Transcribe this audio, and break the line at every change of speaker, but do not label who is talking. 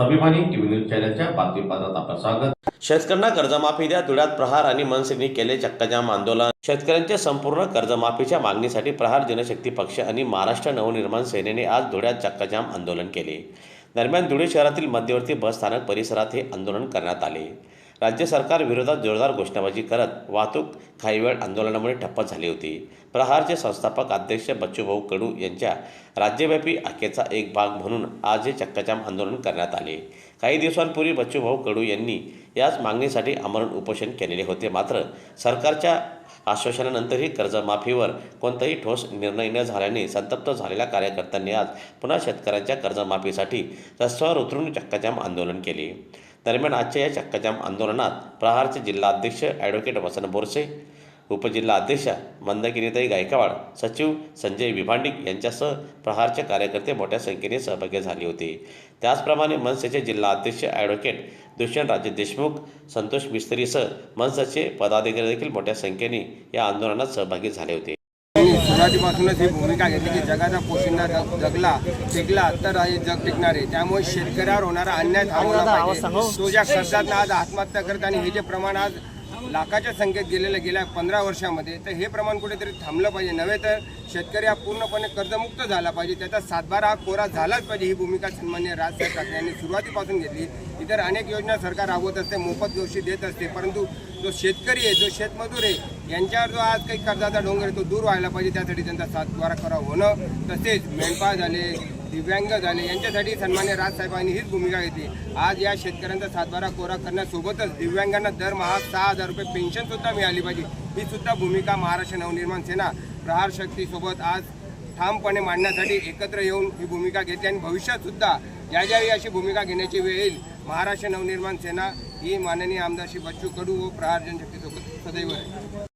स्वाभिमानी TV news चॅनलच्या बातमीपत्रात आपलं स्वागत. शेतकऱ्यांना कर्जमाफी द्या धुळ्यात प्रहार आणि मनसेने केले चक्काजाम आंदोलन. शेतकऱ्यांच्या संपूर्ण कर्जमाफीच्या मागणीसाठी प्रहार जनशक्ती पक्ष आणि महाराष्ट्र नवनिर्माण सेनेने आज धुळ्यात चक्काजाम आंदोलन केले. दरम्यान धुळे शहरातील मध्यवर्ती बस स्थानक परिसरात हे आंदोलन करण्यात आले. राज्य सरकार विरोधात जोरदार घोषणाबाजी करत वाहतूक काही वेळ आंदोलनामुळे ठप्प झाली होती. प्रहारचे संस्थापक अध्यक्ष बच्चूभाऊ कडू यांच्या राज्यव्यापी आखेचा एक भाग म्हणून आज हे चक्काजाम आंदोलन करण्यात आले. काही दिवसांपूर्वी बच्चूभाऊ कडू यांनी याच मागणीसाठी आमरण उपोषण केलेले होते. मात्र सरकारच्या आश्वासनानंतरही कर्जमाफीवर कोणताही ठोस निर्णय न झाल्याने संतप्त झालेल्या कार्यकर्त्यांनी आज पुन्हा शेतकऱ्यांच्या कर्जमाफीसाठी रस्त्यावर उतरून चक्काजाम आंदोलन केले. दरम्यान आजच्या या चक्काजाम आंदोलनात प्रहारचे जिल्हाध्यक्ष ॲडव्होकेट वसन बोरसे उपजिल्हाध्यक्षा मंदाकिनीताई गायकवाड सचिव संजय विभांडिक यांच्यासह प्रहारचे कार्यकर्ते मोठ्या संख्येने सहभागी झाले होते. त्याचप्रमाणे मनसेचे जिल्हाध्यक्ष ॲडव्होकेट दुष्यंत राजे देशमुख संतोष मिस्त्रीसह मनसेचे पदाधिकारी देखील मोठ्या संख्येने या आंदोलनात सहभागी झाले होते.
सुरुवातीपासूनच ही भूमिका घेतली की जगाचा पोशिंदा जग जगला टिकला तर हे जग टिकणार. आहे त्यामुळे शेतकऱ्यावर होणारा अन्याय थांबवला पाहिजे. तो ज्या कर्जात आज आत्महत्या करत आणि हे जे प्रमाण आज लाखाच्या संख्येत गेलेलं गेल्या पंधरा वर्षामध्ये तर हे प्रमाण कुठेतरी थांबलं पाहिजे. नव्हे तर शेतकरी हा पूर्णपणे कर्जमुक्त झाला पाहिजे. त्याचा सातबारा हा कोरा झालाच पाहिजे ही भूमिका सन्मान्य राजसाहेब ठाकरे यांनी सुरुवातीपासून घेतली. इतर अनेक योजना सरकार राबवत असते मोफत गोष्टी देत असते परंतु जो शेतकरी आहे जो शेतमजूर आहे यांच्यावर जो आज काही कर्जाचा डोंगर आहे तो दूर व्हायला पाहिजे त्यासाठी त्यांचा सातबारा करा होणं तसेच मेंढपाळ झाले दिव्यांग झाले यांच्यासाठी सन्मान्य राजसाहेबांनी हीच भूमिका घेतली. आज या शेतकऱ्यांचा सातबारा कोरा करण्यासोबतच दिव्यांगांना दरमहा सहा हजार रुपये पेन्शन सुद्धा मिळाली पाहिजे. ही सुद्धा भूमिका महाराष्ट्र नवनिर्माण सेना प्रहार शक्तीसोबत आज ठामपणे मांडण्यासाठी एकत्र येऊन ही भूमिका घेतली आणि भविष्यात सुद्धा ज्या ज्यावेळी अशी भूमिका घेण्याची वेळ येईल महाराष्ट्र नवनिर्माण सेना ही माननीय आमदार श्री बच्चू कडू व प्रहार जनशक्तीसोबत सदैव आहे